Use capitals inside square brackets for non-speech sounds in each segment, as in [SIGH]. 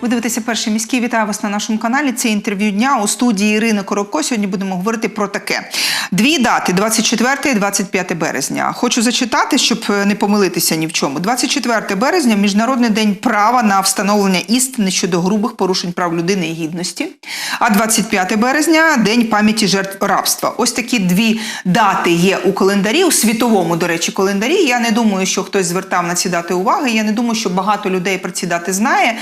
Ви дивитеся перший міський. Вітаю вас на нашому каналі. Це інтерв'ю дня у студії Ірини Коробко. Сьогодні будемо говорити про таке: дві дати: 24 і 25 березня. Хочу зачитати, щоб не помилитися ні в чому. 24 березня міжнародний день права на встановлення істини щодо грубих порушень прав людини і гідності. А 25 березня день пам'яті жертв рабства. Ось такі дві дати є у календарі, у світовому, до речі, календарі. Я не думаю, що хтось звертав на ці дати уваги. Я не думаю, що багато людей про ці дати знає.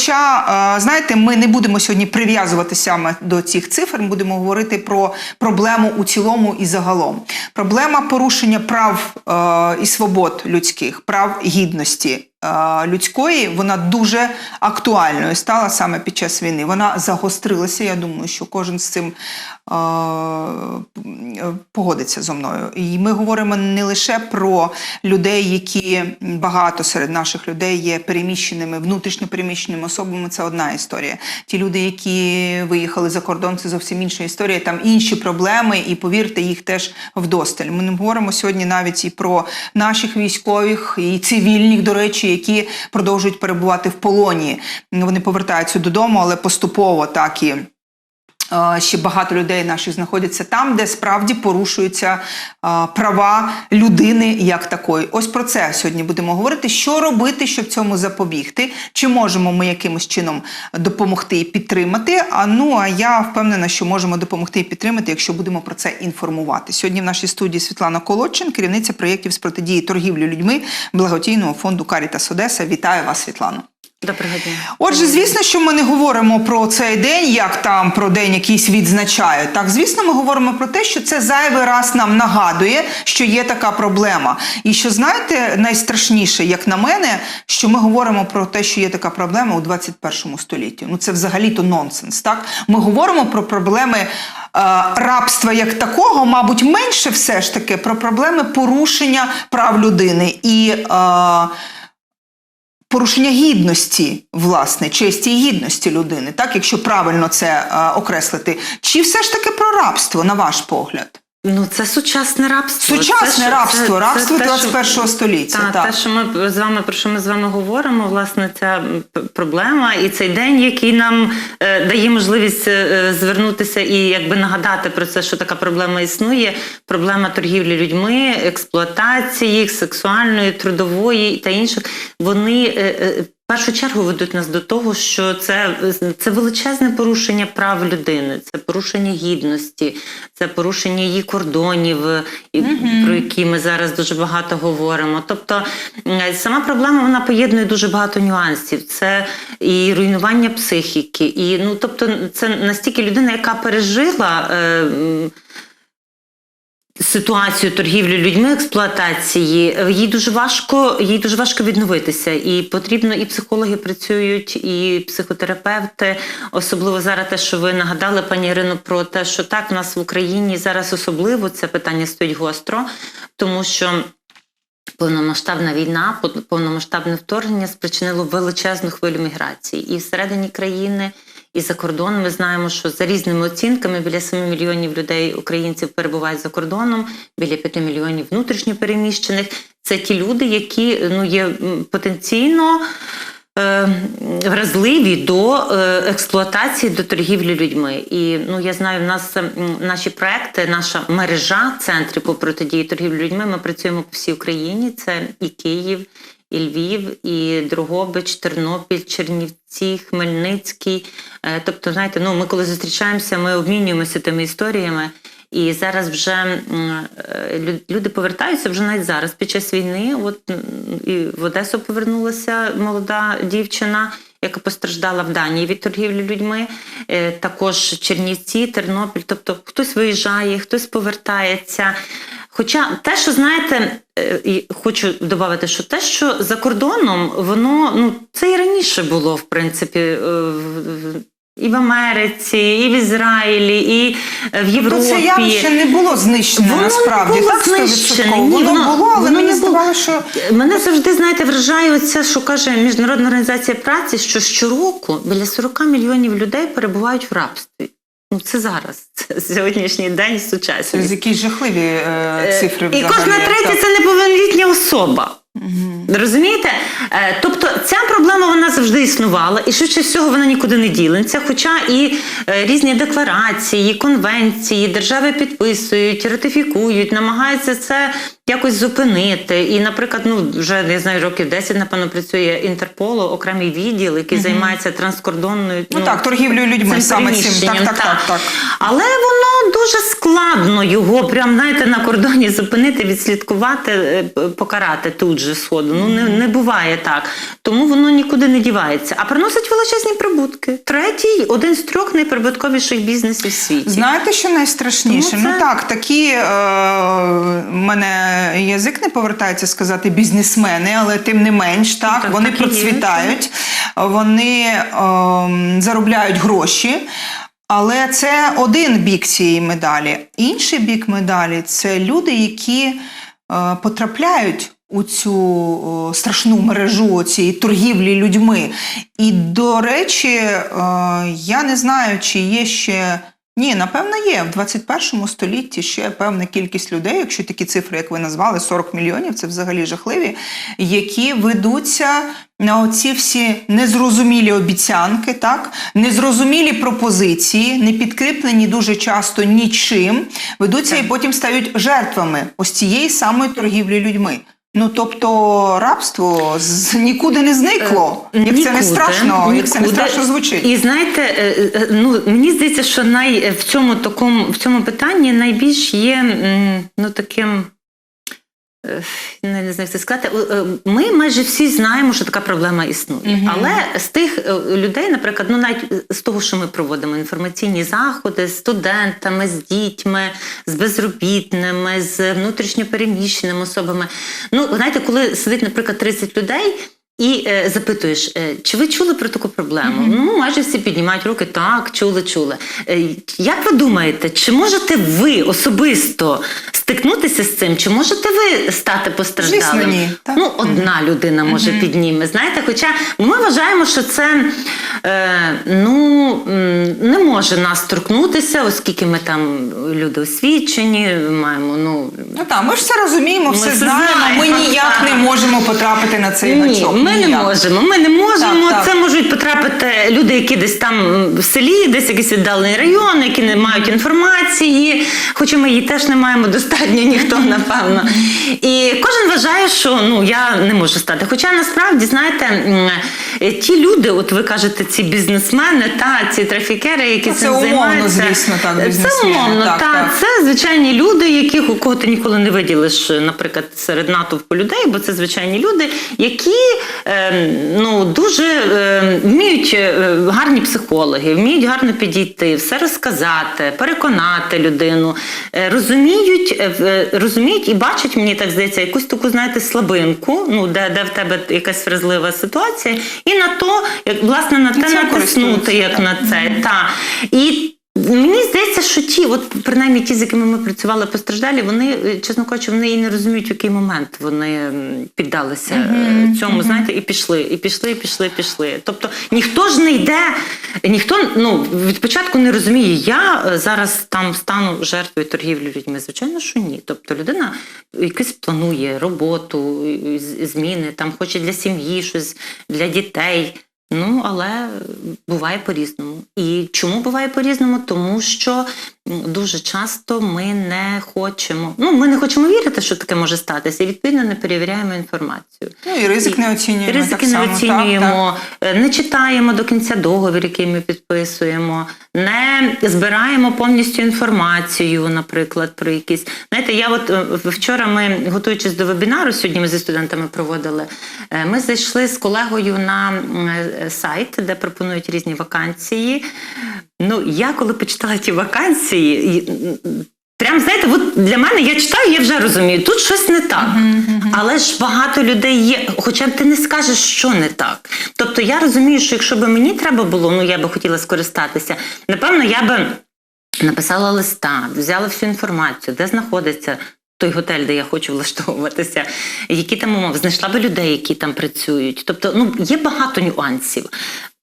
Хоча, е, знаєте, ми не будемо сьогодні прив'язуватися саме до цих цифр, ми будемо говорити про проблему у цілому і загалом. Проблема порушення прав е, і свобод людських, прав гідності. Е, Людської вона дуже актуальною стала саме під час війни. Вона загострилася. Я думаю, що кожен з цим е, погодиться зо мною. І ми говоримо не лише про людей, які багато серед наших людей є переміщеними, внутрішньо переміщеними особами. Це одна історія. Ті люди, які виїхали за кордон, це зовсім інша історія. Там інші проблеми, і повірте, їх теж вдосталь. Ми не говоримо сьогодні навіть і про наших військових і цивільних, до речі, які продовжують перебувати в полоні. Вони повертаються додому, але поступово так і. Е, Ще багато людей наших знаходяться там, де справді порушуються е, права людини як такої. Ось про це сьогодні будемо говорити. Що робити, щоб цьому запобігти? Чи можемо ми якимось чином допомогти і підтримати? А ну а я впевнена, що можемо допомогти і підтримати, якщо будемо про це інформувати. Сьогодні в нашій студії Світлана Колодчин, керівниця проєктів з протидії торгівлі людьми благодійного фонду Карітас Одеса. Вітаю вас, Світлано. Доброго дня. Отже, звісно, що ми не говоримо про цей день, як там про день якийсь відзначають. Так, звісно, ми говоримо про те, що це зайвий раз нам нагадує, що є така проблема. І що знаєте, найстрашніше, як на мене, що ми говоримо про те, що є така проблема у 21 столітті. Ну це взагалі-то нонсенс. Так, ми говоримо про проблеми. е, Рабства як такого, мабуть, менше все ж таки про проблеми порушення прав людини і е, порушення гідності, власне, честі і гідності людини, так, якщо правильно це е, окреслити, чи все ж таки про рабство, на ваш погляд? Ну це сучасне рабство. Сучасне Це, рабство, це- рабство це те, 21 що- століття. Так, так. те, що ми з вами про що ми з вами говоримо, власне, ця проблема і цей день, який нам е, дає можливість е, звернутися і якби нагадати про це, що така проблема існує. Проблема торгівлі людьми, експлуатації їх, сексуальної, трудової та інших. Вони е, е, в першу чергу ведуть нас до того, що це, це величезне порушення прав людини, це порушення гідності, це порушення її кордонів, е, і- про які ми зараз дуже багато говоримо. Тобто сама проблема вона поєднує дуже багато нюансів. Це і руйнування психіки, і ну тобто, це настільки людина, яка пережила. Е, Ситуацію торгівлі людьми, експлуатації, їй дуже важко, їй дуже важко відновитися. І потрібно, і психологи працюють, і психотерапевти. Особливо зараз те, що ви нагадали, пані Ірино, про те, що так в нас в Україні зараз особливо це питання стоїть гостро, тому що. Повномасштабна війна, пов- повномасштабне вторгнення спричинило величезну хвилю міграції і всередині країни, і за кордоном. Ми знаємо, що за різними оцінками біля 7 мільйонів людей українців перебувають за кордоном, біля 5 мільйонів внутрішньо переміщених. Це ті люди, які ну є потенційно. е, Вразливі до е, експлуатації, до торгівлі людьми. І ну я знаю, в нас наші проекти, наша мережа центрів по протидії торгівлі людьми. Ми працюємо по всій Україні. Це і Київ, і Львів, і Дрогобич, Тернопіль, Чернівці, Хмельницький. Е, Тобто, знаєте, ну ми коли зустрічаємося, ми обмінюємося тими історіями. І зараз вже е, лю- люди повертаються вже навіть зараз під час війни. От і в Одесу повернулася молода дівчина, яка постраждала в Данії від торгівлі людьми. Е, Також Чернівці, Тернопіль. Тобто хтось виїжджає, хтось повертається. Хоча те, що знаєте, е, і хочу додати, що те, що за кордоном, воно ну це і раніше було, в принципі, е, і в Америці, і в Ізраїлі, і е, в Європі. То це явище не було знищене Воно не насправді, було так, 100%. Ні, Воно, воно- було, але воно мені не здавалося, що Мене завжди, знаєте, вражає оце, що каже Міжнародна організація праці, що щороку біля 40 мільйонів людей перебувають в рабстві. Ну це зараз, це сьогоднішній день це З якісь жахливі е, цифри І взагалі. кожна третя це неповнолітня особа. Розумієте? Е, Тобто ця проблема вона завжди існувала, і швидше всього вона нікуди не ділиться. Хоча і е, різні декларації, конвенції держави підписують, ратифікують, намагаються це якось зупинити. І, наприклад, ну вже я знаю, років 10, напевно, працює Інтерполу, окремий відділ, який займається транскордонною Ну, так, торгівлею людьми, цим саме цим. Так, переміщенням, так, так, так. Але воно дуже складно його прям знаєте, на кордоні зупинити, відслідкувати, е, покарати тут же сходу. Ну не, не буває так. Тому воно нікуди не дівається. А приносить величезні прибутки. Третій один з трьох найприбутковіших бізнесів в світі. Знаєте, що найстрашніше? Тому Ну так, такі е, мене язик не повертається сказати бізнесмени, але тим не менш, так, так, вони так і є. процвітають, вони е, заробляють гроші. Але це один бік цієї медалі. Інший бік медалі це люди, які е, потрапляють у цю страшну мережу цієї торгівлі людьми. І, до речі, е, я не знаю, чи є ще. Ні, напевно, є. В 21 столітті ще певна кількість людей, якщо такі цифри, як ви назвали, 40 мільйонів, це взагалі жахливі, які ведуться на оці всі незрозумілі обіцянки, так? незрозумілі пропозиції, не підкріплені дуже часто нічим, ведуться і потім стають жертвами ось цієї самої торгівлі людьми. Ну тобто рабство з нікуди не зникло. Як це не Нікуди, страшно, як це не страшно звучить. І знаєте, е, е, ну мені здається, що най в цьому такому в цьому питанні найбільш є ну таким. Не, не знаю, як це сказати. Е, е, Ми майже всі знаємо, що така проблема існує. Мгм. Але з тих е, людей, наприклад, ну навіть з того, що ми проводимо інформаційні заходи з студентами, з дітьми, з безробітними, з внутрішньопереміщеними особами. Ну, знаєте, коли сидить, наприклад, 30 людей. І е, запитуєш, е, чи ви чули про таку проблему? Ну, майже всі піднімають руки, так, чули, чули. Е, як ви думаєте, чи можете ви особисто стикнутися з цим? Чи можете ви стати постраждалим? Звісно, ні. Так. Ну, одна людина може підніме. Знаєте, хоча ми вважаємо, що це е, ну, не може нас торкнутися, оскільки ми там люди освічені, маємо, ну. Ну так, ми ж все розуміємо, Ми все знаємо. Ми ніяк не можемо потрапити на цей Ні, гачок. Ми не можемо. Ми не можемо. Так, так. Це можуть потрапити люди, які десь там в селі, десь якийсь віддалений район, які не мають інформації, хоча ми її теж не маємо достатньо ніхто, напевно. І кожен вважає, що ну я не можу стати. Хоча насправді, знаєте, ті люди, от ви кажете, ці бізнесмени, та ці трафікери, які Ну, це цим умовно, займаються. звісно, так, Це умовно, так, та, так. це звичайні люди, яких у кого ти ніколи не виділиш, наприклад, серед натовпу людей, бо це звичайні люди, які ну, дуже е, вміють е, гарні психологи, вміють гарно підійти, все розказати, переконати людину, е, розуміють, е, е, розуміють і бачать, мені так здається, якусь таку, знаєте, слабинку, ну, де, де в тебе якась вразлива ситуація, і на то, як власне на те натиснути, як на це. Та. І Мені здається, що ті, от принаймні ті, з якими ми працювали постраждалі, вони, е, чесно кажучи, вони і не розуміють, в який момент вони піддалися е, цьому, знаєте, і пішли, і пішли, і пішли, і пішли. Тобто ніхто ж не йде, ніхто ну від початку не розуміє, я е, зараз там стану жертвою торгівлі людьми. Звичайно, що ні. Тобто людина якось планує роботу, зміни, там хоче для сім'ї щось, для дітей. Ну, але буває по-різному. І чому буває по-різному? Тому що дуже часто ми не хочемо. Ну, ми не хочемо вірити, що таке може статися, і відповідно не перевіряємо інформацію. Ну і ризик не оцінюємо. Ризики так не само, так, оцінюємо, е, не читаємо до кінця договір, який ми підписуємо, не збираємо повністю інформацію, наприклад, про якісь. Знаєте, я от е, вчора ми, готуючись до вебінару, сьогодні ми зі студентами проводили. е, Ми зайшли з колегою на сайт, де пропонують різні вакансії. Ну, я коли почитала ті вакансії, Прям знаєте, от для мене я читаю, я вже розумію, тут щось не так. Але ж багато людей є, хоча б ти не скажеш, що не так. Тобто я розумію, що якщо б мені треба було, ну я би хотіла скористатися, напевно, я би написала листа, взяла всю інформацію, де знаходиться. Той готель, де я хочу влаштовуватися, які там умови, знайшла би людей, які там працюють. Тобто, ну є багато нюансів.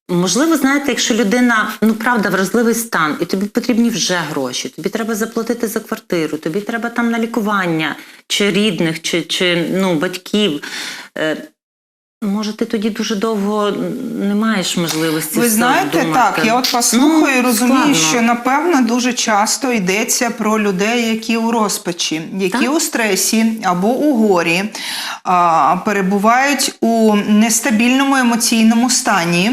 Можливо, знаєте, якщо людина ну правда вразливий стан, і тобі потрібні вже гроші, тобі треба заплатити за квартиру, тобі треба там на лікування чи рідних, чи, чи ну батьків. Може, ти тоді дуже довго не маєш можливості. Ви знаєте, думати. так, я от вас слухаю і Ну, розумію, складно. що напевно дуже часто йдеться про людей, які у розпачі, які Так. у стресі або у горі, а, перебувають у нестабільному емоційному стані.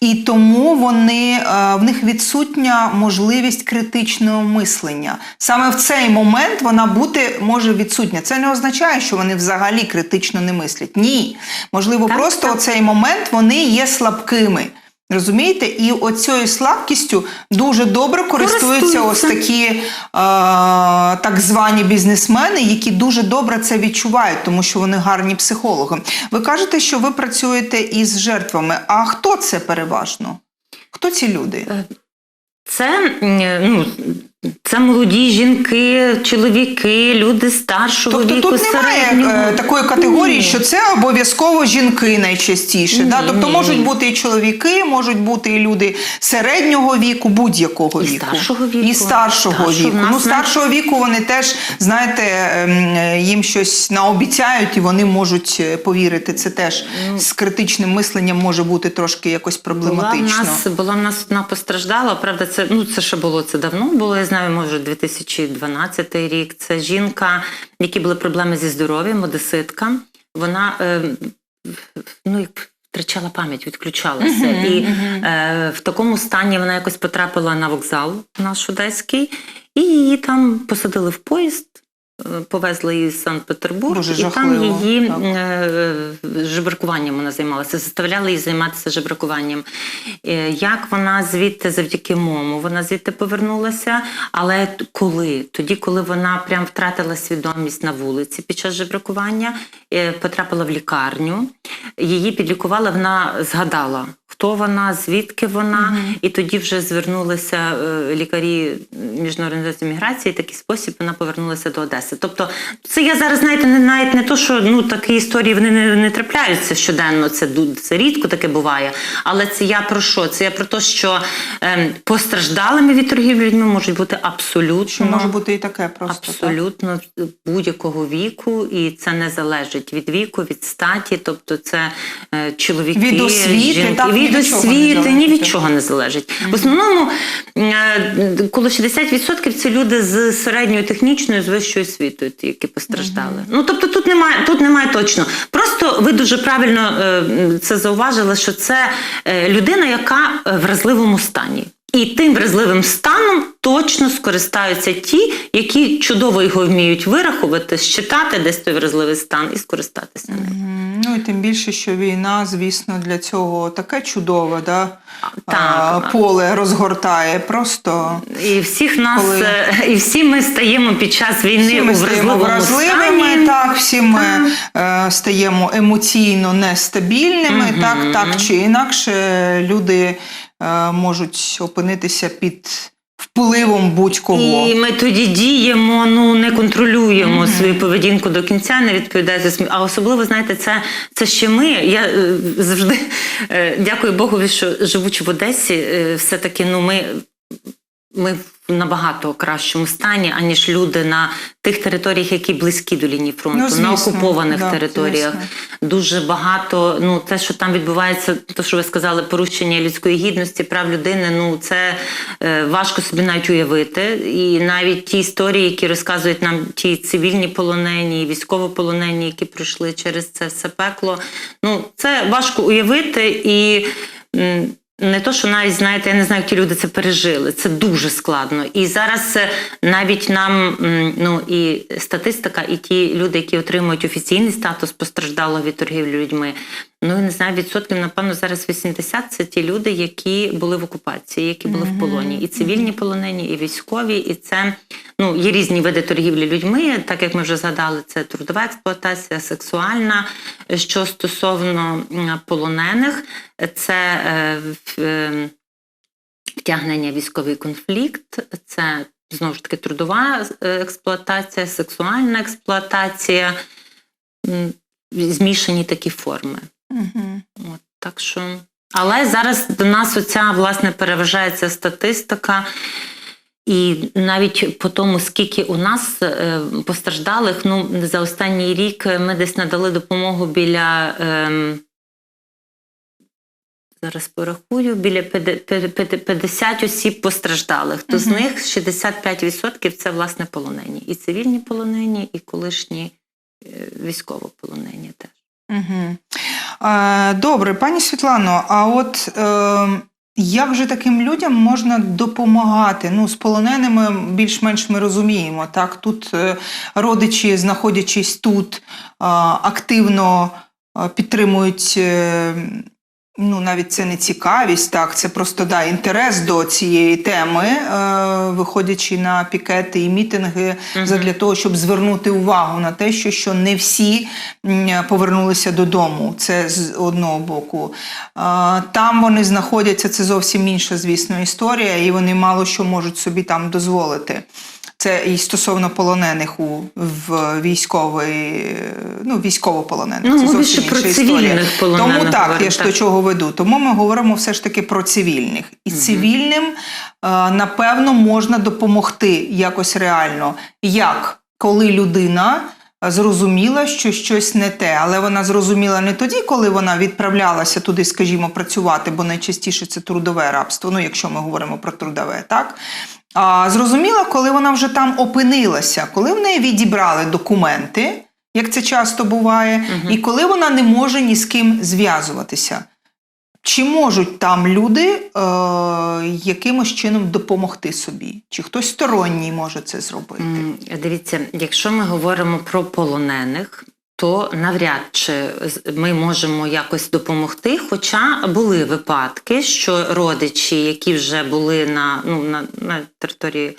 І тому вони, е, в них відсутня можливість критичного мислення. Саме в цей момент вона бути може відсутня. Це не означає, що вони взагалі критично не мислять. Ні. Можливо, Так, просто так. цей момент вони є слабкими. Розумієте? І оцією слабкістю дуже добре користуються ось такі е, так звані бізнесмени, які дуже добре це відчувають, тому що вони гарні психологи. Ви кажете, що ви працюєте із жертвами. А хто це переважно? Хто ці люди? Це, ну, це молоді жінки, чоловіки, люди старшого Тобто віку, тут немає середнього. е, такої категорії, Ні. що це обов'язково жінки найчастіше. Ні, да? Тобто ні, можуть бути і чоловіки, можуть бути і люди середнього віку, будь-якого віку. старшого віку. І старшого віку. Нас Ну, старшого віку вони теж, знаєте, ем, їм щось наобіцяють і вони можуть е, повірити. Це теж з критичним мисленням може бути трошки якось Була в проблематично. нас, була в нас одна постраждала. Правда, це ну це ще було це давно було. Знаю, може 2012 рік. Це жінка, які були проблеми зі здоров'ям, одеситка. Вона е, ну як. Втрачала пам'ять, відключалася. і е, в такому стані вона якось потрапила на вокзал наш одеський, і її там посадили в поїзд, повезли її з Санкт-Петербург, і там її так. е, жебракуванням вона займалася, заставляли її займатися жебракуванням. Е, Як вона звідти завдяки мому, вона звідти повернулася, але коли? Тоді, коли вона прям втратила свідомість на вулиці під час жебракування, е, потрапила в лікарню, її підлікували, вона згадала. Хто вона, звідки вона, і тоді вже звернулися е, лікарі Міжнародної організації міграції. і Такий спосіб вона повернулася до Одеси. Тобто, це я зараз знаєте, не навіть не то, що ну такі історії вони не, не трапляються щоденно. Це це рідко таке буває. Але це я про що? Це я про те, що ем, постраждалими від торгівлі людьми можуть бути абсолютно Що може бути і таке просто. так? Абсолютно будь-якого віку, і це не залежить від віку, від статі, тобто це е, чоловіки, Від освіти, жінки, так, від освіти, ні від чого не залежить. В основному е, коло 60% це люди з середньою технічною, з вищою освітою, ті, які постраждали. Ну тобто тут немає, тут немає точно. Просто ви дуже правильно е, це зауважили, що це е, людина, яка в вразливому стані. І тим вразливим станом точно скористаються ті, які чудово його вміють вирахувати, щитати десь той вразливий стан і скористатися ним. Ну і тим більше, що війна, звісно, для цього таке чудове, да? Так. а, поле розгортає. Просто І всіх нас, Коли- е, і всі ми стаємо під час війни всі ми у вразливому вразливими, стані. так, всі ми е, стаємо емоційно нестабільними, Мгм. так, так чи інакше люди можуть опинитися під впливом будь-кого. І ми тоді діємо, ну не контролюємо свою поведінку до кінця, не відповідає за смі- А особливо, знаєте, це, це ще ми. Я е, завжди е, дякую Богові, що живучи в Одесі, е, все-таки ну ми. Ми в набагато кращому стані, аніж люди на тих територіях, які близькі до лінії фронту, Ну, звісно, на окупованих да, територіях. звісно. Дуже багато. Ну, те, що там відбувається, то що ви сказали, порушення людської гідності, прав людини. Ну це е, важко собі навіть уявити. І навіть ті історії, які розказують нам ті цивільні полонені, військовополонені, які пройшли через це все пекло. Ну це важко уявити і. м, не то, що навіть знаєте, я не знаю, які люди це пережили. Це дуже складно. І зараз е, навіть нам ну і статистика, і ті люди, які отримують офіційний статус постраждалого від торгівлі людьми. Ну я не знаю, відсотків, напевно, зараз 80 – це ті люди, які були в окупації, які були в полоні, і цивільні полонені, і військові. І це ну є різні види торгівлі людьми. Так як ми вже згадали, це трудова експлуатація, сексуальна. Що стосовно полонених, це е, е, втягнення військовий конфлікт, це знову ж таки трудова е, експлуатація, сексуальна експлуатація, змішані такі форми. Мгм. От, так що... Але зараз до нас оця власне переважає ця статистика. І навіть по тому, скільки у нас е, постраждалих, ну за останній рік ми десь надали допомогу біля ем, зараз порахую, біля п'яде- п'яде- п'яде- 50 осіб постраждалих. То з них 65% це власне полонені. І цивільні полонені, і колишні е, військовополонені теж. Угу. Добре, пані Світлано, а от е, як же таким людям можна допомагати? Ну, з полоненими більш-менш ми розуміємо. Так, тут е, родичі, знаходячись тут, активно підтримують. Е, Ну, навіть це не цікавість, так, це просто да, інтерес до цієї теми, е, виходячи на пікети і мітинги Мгм. задля того, щоб звернути увагу на те, що, що не всі повернулися додому. Це з одного боку. А, Там вони знаходяться, це зовсім інша, звісно, історія, і вони мало що можуть собі там дозволити. Це і стосовно полонених у в військовий, ну військовополонених. Ну, це зовсім більше про інша історія. полонених Тому так, говоримо, я ж так. до чого веду. Тому ми говоримо все ж таки про цивільних. І цивільним, е, напевно, можна допомогти якось реально. Як коли людина зрозуміла, що щось не те, але вона зрозуміла не тоді, коли вона відправлялася туди, скажімо, працювати, бо найчастіше це трудове рабство, ну якщо ми говоримо про трудове, так. А зрозуміла, коли вона вже там опинилася, коли в неї відібрали документи, як це часто буває, і коли вона не може ні з ким зв'язуватися. Чи можуть там люди е, якимось чином допомогти собі? Чи хтось сторонній може це зробити? Дивіться, якщо ми говоримо про полонених, то навряд чи ми можемо якось допомогти. Хоча були випадки, що родичі, які вже були на, ну, на, на території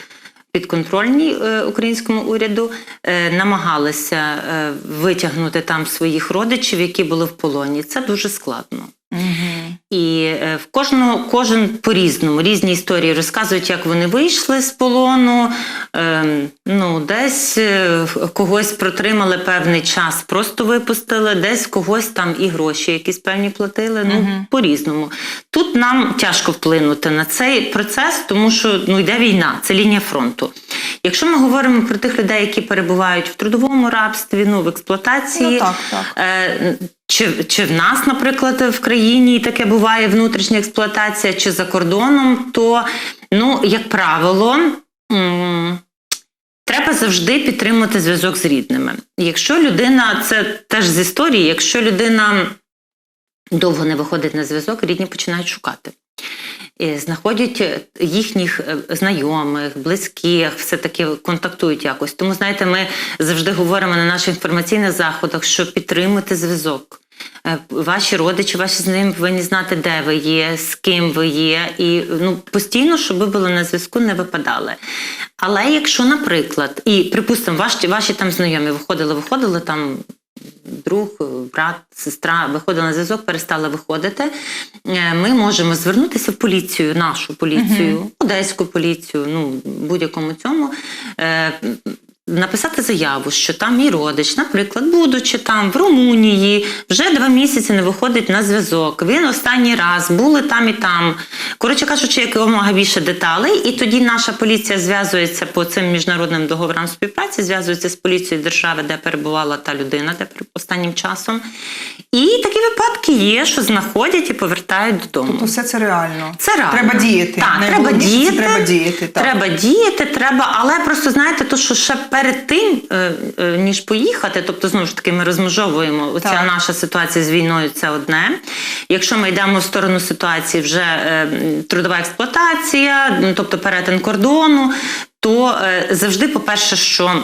підконтрольній е, українському уряду, е, намагалися е, витягнути там своїх родичів, які були в полоні. Це дуже складно. Угу. І е, в кожного кожен по-різному, різні історії розказують, як вони вийшли з полону. Ем, ну, десь е, когось протримали певний час, просто випустили, десь когось там і гроші якісь певні платили. Ну, Мгм. по-різному. Тут нам тяжко вплинути на цей процес, тому що ну, йде війна, це лінія фронту. Якщо ми говоримо про тих людей, які перебувають в трудовому рабстві, ну в експлуатації, Ну так, так. Е, Чи, чи в нас, наприклад, в країні таке буває внутрішня експлуатація, чи за кордоном, то, ну, як правило, треба завжди підтримувати зв'язок з рідними. Якщо людина, це теж з історії, якщо людина довго не виходить на зв'язок, рідні починають шукати. Знаходять їхніх е, знайомих, близьких, все-таки контактують якось. Тому, знаєте, ми завжди говоримо на наших інформаційних заходах, що підтримуйте зв'язок. Е, Ваші родичі, ваші знайомі повинні знати, де ви є, з ким ви є, і ну постійно, щоб ви були на зв'язку, не випадали. Але якщо, наприклад, і припустимо, ваші, ваші там знайомі виходили, виходили там. Друг, брат, сестра виходила на зв'язок, перестали виходити. е, Ми можемо звернутися в поліцію, нашу поліцію, одеську поліцію, ну будь-якому цьому. Написати заяву, що там мій родич, наприклад, будучи там в Румунії, вже два місяці не виходить на зв'язок. Він останній раз були там і там. Коротше кажучи, якомога більше деталей, і тоді наша поліція зв'язується по цим міжнародним договорам співпраці, зв'язується з поліцією держави, де перебувала та людина тепер останнім часом. І такі випадки є, що знаходять і повертають додому. Тобто все це реально. Це реально. Треба діяти. Так, треба діяти. треба діяти. Так. Треба діяти, треба, але просто знаєте, то що ще перед тим, е, е, ніж поїхати, тобто знову ж таки ми розмежовуємо оця Так. наша ситуація з війною, це одне. Якщо ми йдемо в сторону ситуації вже е, трудова експлуатація, тобто перетин кордону, то завжди, по-перше, що.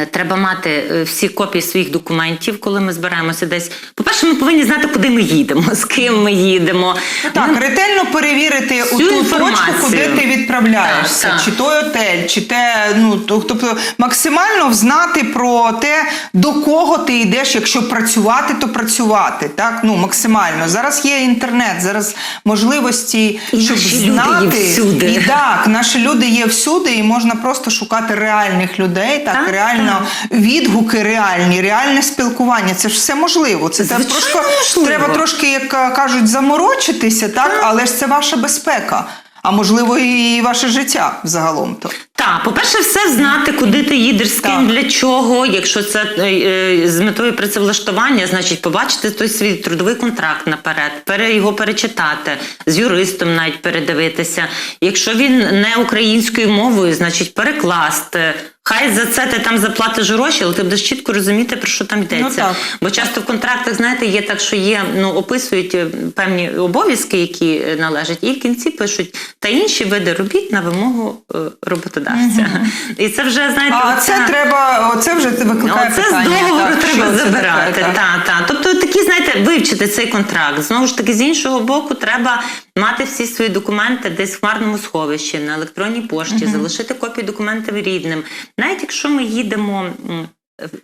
Е, Треба мати е, всі копії своїх документів, коли ми збираємося десь. По-перше, ми повинні знати, куди ми їдемо, з ким ми їдемо. Ну, Так, ретельно перевірити у ту точку, куди ти відправляєшся, Так, так. чи той отель, чи те, ну тобто максимально взнати про те, до кого ти йдеш, якщо працювати, то працювати. Так, ну максимально. Зараз є інтернет, зараз можливості, І щоб наші люди є знати всюди. І так, наші люди є всюди, і можна просто шукати реальних людей, так, Так, реально відгуки реальні, реальне спілкування. Це ж все можливо. Це Звичайно, просто можливо. треба трошки, як кажуть, заморочитися, так? але ж це ваша безпека. А можливо, і ваше життя загалом то. Так, по-перше, все знати, куди ти їдеш, з ким, Так. для чого. Якщо це е, е, з метою працевлаштування, значить побачити той свій трудовий контракт наперед, пере, його перечитати, з юристом навіть передивитися. Якщо він не українською мовою, значить перекласти. Хай за це ти там заплатиш гроші, але ти будеш чітко розуміти, про що там йдеться. Ну, так. Бо часто в контрактах, знаєте, є так, що є, ну, описують е, певні обов'язки, які е, належать, і в кінці пишуть та інші види робіт на вимогу е, роботодавця. І це вже, знаєте, А оця- це треба, оце вже викликає Оце питання. з договору так, треба забирати. таке, так. Та, та. Тобто такі, знаєте, вивчити цей контракт. Знову ж таки, з іншого боку, треба мати всі свої документи десь в хмарному сховищі, на електронній пошті, залишити копії документів рідним. Навіть якщо ми їдемо.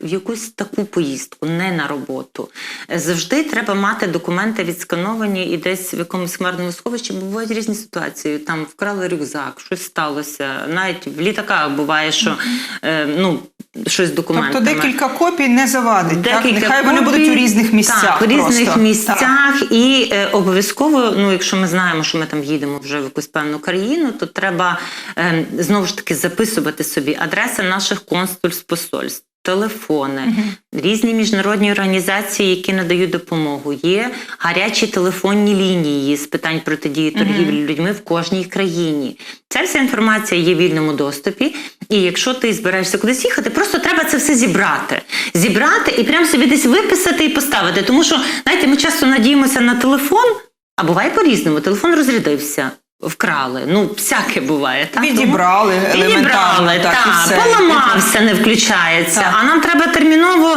В якусь таку поїздку, не на роботу. Завжди треба мати документи відскановані і десь в якомусь хмарному сховищі, бо бувають різні ситуації. Там вкрали рюкзак, щось сталося. Навіть в літаках буває, що е, ну, щось з документами. Тобто декілька копій не завадить. так? Нехай Нехай вони будуть у різних місцях. Так, в різних просто. місцях. Так. І е, обов'язково, ну якщо ми знаємо, що ми там їдемо вже в якусь певну країну, то треба е, знову ж таки записувати собі адреси наших консульств, посольств. Телефони, різні міжнародні організації, які надають допомогу. Є гарячі телефонні лінії з питань протидії торгівлі людьми в кожній країні. Ця вся інформація є в вільному доступі. І якщо ти збираєшся кудись їхати, просто треба це все зібрати. Зібрати і прямо собі десь виписати і поставити. Тому що, знаєте, ми часто надіємося на телефон, а буває по-різному. Телефон розрядився. Вкрали, ну всяке буває. Так? Відібрали Тому- елементарно, відібрали, так, і так, все. поламався, не включається. Так. А нам треба терміново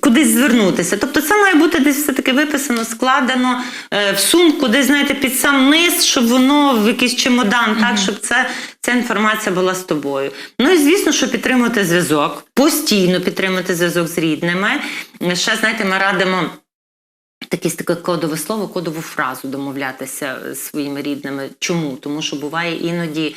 кудись звернутися. Тобто це має бути десь все-таки виписано, складено е, в сумку, десь знаєте, під сам низ, щоб воно в якийсь чемодан, так, щоб це, ця інформація була з тобою. Ну і звісно, що підтримувати зв'язок, постійно підтримувати зв'язок з рідними. Ще знаєте, ми радимо. Якесь таке кодове слово, кодову фразу домовлятися з своїми рідними. Чому? Тому що буває іноді,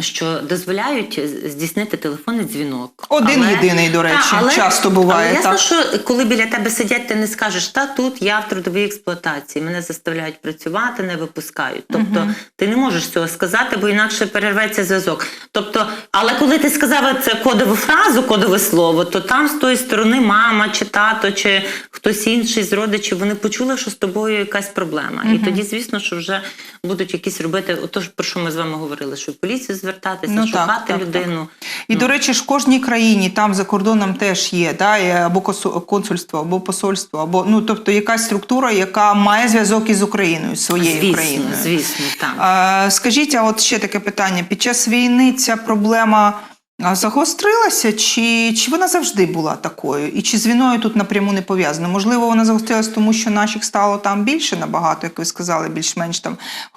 що дозволяють здійснити телефонний дзвінок. Один єдиний, до речі, часто буває, Але ясно, так. що коли біля тебе сидять, ти не скажеш, та тут я в трудовій експлуатації, мене заставляють працювати, не випускають. Тобто ти не можеш цього сказати, бо інакше перерветься зв'язок. Тобто, але коли ти сказав це кодову фразу, кодове слово, то там з тої сторони мама чи тато, чи хтось інший з родичів, вони почули, що з тобою якась проблема. І тоді, звісно, що вже будуть якісь робити, отож, про що ми з вами говорили, що в поліцію звертатися, Ну, так, шукати так, людину. І, Ну. до речі, ж в кожній країні там за кордоном теж є да, або консульство, або посольство, або ну тобто якась структура, яка має зв'язок із Україною, своєю звісно, країною. звісно, так. А, скажіть, а от ще таке питання: під час війни ця проблема а, загострилася, чи, чи вона завжди була такою? І чи з війною тут напряму не пов'язано? Можливо, вона загострилася, тому що наших стало там більше набагато, як ви сказали, більш-менш там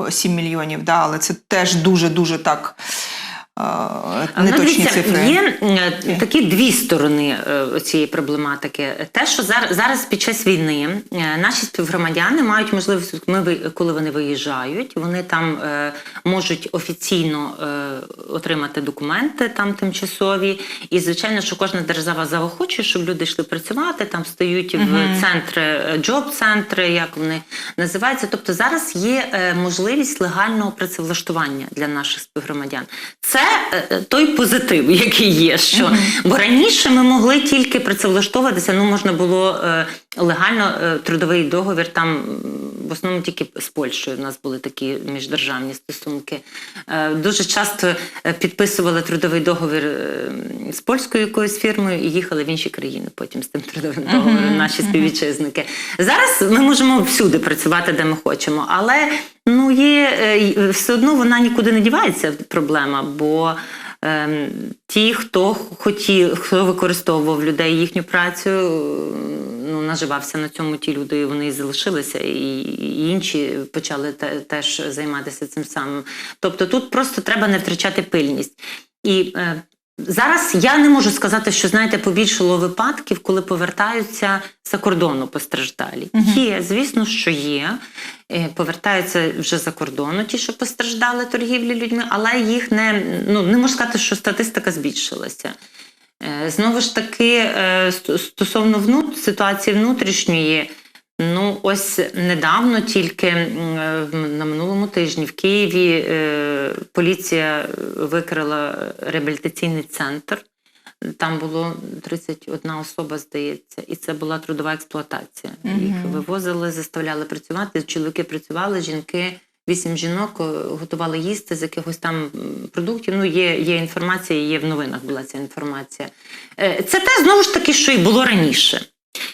7 мільйонів, да, але це теж дуже-дуже так. Неточні цифри. Є е, такі дві сторони е, цієї проблематики. Те, що зараз, під час війни е, наші співгромадяни мають можливість, коли вони виїжджають, вони там можуть офіційно отримати документи там тимчасові. І звичайно, що кожна держава заохочує, щоб люди йшли працювати, там стають в центри, джоб-центри, як вони називаються. Тобто зараз є можливість легального працевлаштування для наших співгромадян. Це той позитив, [LAUGHS] який є. Що бо раніше ми могли тільки працевлаштовуватися. Ну можна було е, легально е, трудовий договір там в основному тільки з Польщею. У нас були такі міждержавні стосунки. Е, дуже часто е, підписували трудовий договір е, з польською якоюсь фірмою і їхали в інші країни потім з тим трудовим договором. Наші співвітчизники. Зараз ми можемо всюди працювати, де ми хочемо, але ну є е, все одно вона нікуди не дівається проблема, бо ем, ті, хто хотів, хто використовував людей їхню працю, е, ну наживався на цьому. Ті люди вони і залишилися, і, і інші почали те- теж займатися цим самим. Тобто тут просто треба не втрачати пильність. І е, зараз я не можу сказати, що знаєте, побільшало випадків, коли повертаються за кордону постраждалі. Є, звісно, що є. Е, Повертаються вже за кордону, ті, що постраждали торгівлі людьми, але їх не ну не можу сказати, що статистика збільшилася. Е, Знову ж таки, е, стосовно вну- ситуації внутрішньої, Ну, ось недавно, тільки е, на минулому тижні в Києві е, поліція викрила реабілітаційний центр. Там було 31 особа, здається, і це була трудова експлуатація. Їх вивозили, заставляли працювати. Чоловіки працювали, жінки. Вісім жінок готували їсти з якихось там продуктів. Ну, є, є інформація, є в новинах була ця інформація. Е, Це те знову ж таки, що і було раніше.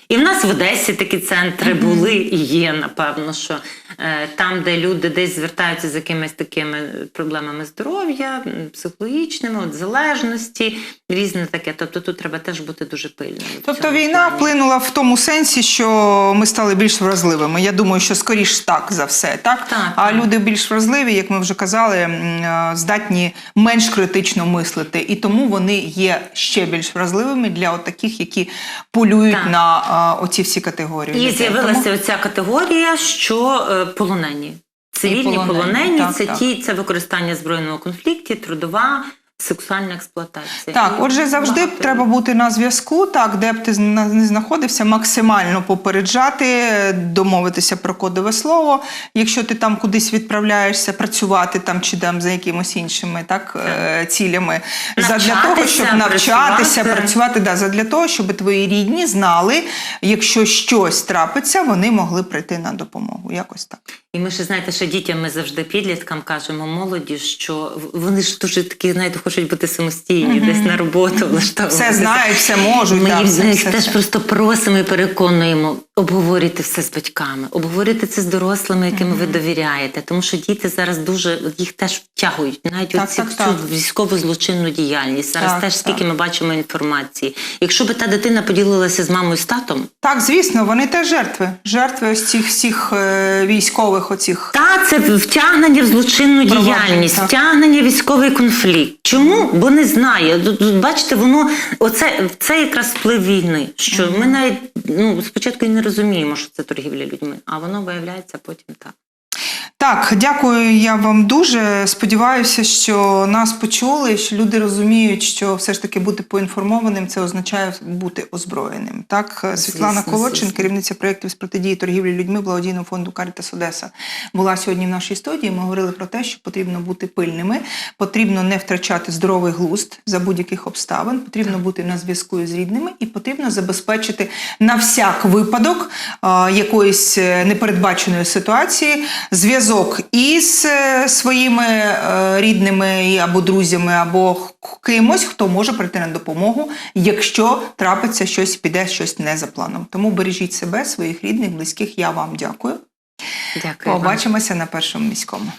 І в нас в Одесі такі центри були і є, напевно, що е, там, де люди десь звертаються з якимись такими проблемами здоров'я, психологічними, от залежності, різне таке. Тобто тут треба теж бути дуже пильним. Тобто війна плані. вплинула в тому сенсі, що ми стали більш вразливими. Я думаю, що скоріш так за все, так? Так, а так. люди більш вразливі, як ми вже казали, е, здатні менш критично мислити, і тому вони є ще більш вразливими для от таких, які полюють Так. на е, оці всі категорії. І з'явилася оця категорія, що е, полонені. Цивільні полонені, полонені, так, це так. ті це використання збройного конфлікту, трудова, сексуальна експлуатація. Так, І отже, завжди багато треба бути на зв'язку, так, де б ти не знаходився, максимально попереджати, домовитися про кодове слово. Якщо ти там кудись відправляєшся працювати там чи там за якимось іншими так, е, цілями, задля того, щоб Навчатися, навчатися, працювати. працювати, да, задля того, щоб твої рідні знали, якщо щось трапиться, вони могли прийти на допомогу. Якось так. І ми ще знаєте, що дітям ми завжди підліткам кажемо молоді, що вони ж дуже такі, знаєте, хочуть бути самостійні, десь на роботу влаштовуватися. Все знають, все можуть. Ми да, їх все, все, теж все. просто просимо і переконуємо обговорити все з батьками, обговорити це з дорослими, яким ви довіряєте. Тому що діти зараз дуже їх теж втягують, навіть Так, оці так, всю так. військову злочинну діяльність. Зараз Так, теж так. скільки ми бачимо інформації. Якщо би та дитина поділилася з мамою з татом, Так, звісно, вони теж жертви. Жертви ось цих всіх е, військових оцих. Та це втягнення в злочинну діяльність, так. втягнення в військовий конфлікт. Чому? Бо не знає. Бачите, воно оце це якраз вплив війни. Що ми навіть ну спочатку не розуміємо, що це торгівля людьми, а воно виявляється потім так. Так, дякую я вам дуже. Сподіваюся, що нас почули, що люди розуміють, що все ж таки бути поінформованим це означає бути озброєним. Так, Світлана Колочин, керівниця проєктів з протидії торгівлі людьми благодійного фонду Карітас Одеса, була сьогодні в нашій студії. Ми говорили про те, що потрібно бути пильними, потрібно не втрачати здоровий глузд за будь-яких обставин, потрібно бути на зв'язку з рідними і потрібно забезпечити на всяк випадок а, якоїсь е, непередбаченої ситуації зв'язок із е, своїми е, рідними або друзями, або кимось, хто може прийти на допомогу, якщо трапиться щось, піде щось не за планом. Тому бережіть себе, своїх рідних, близьких. Я вам дякую. Дякую. Побачимося на першому міському.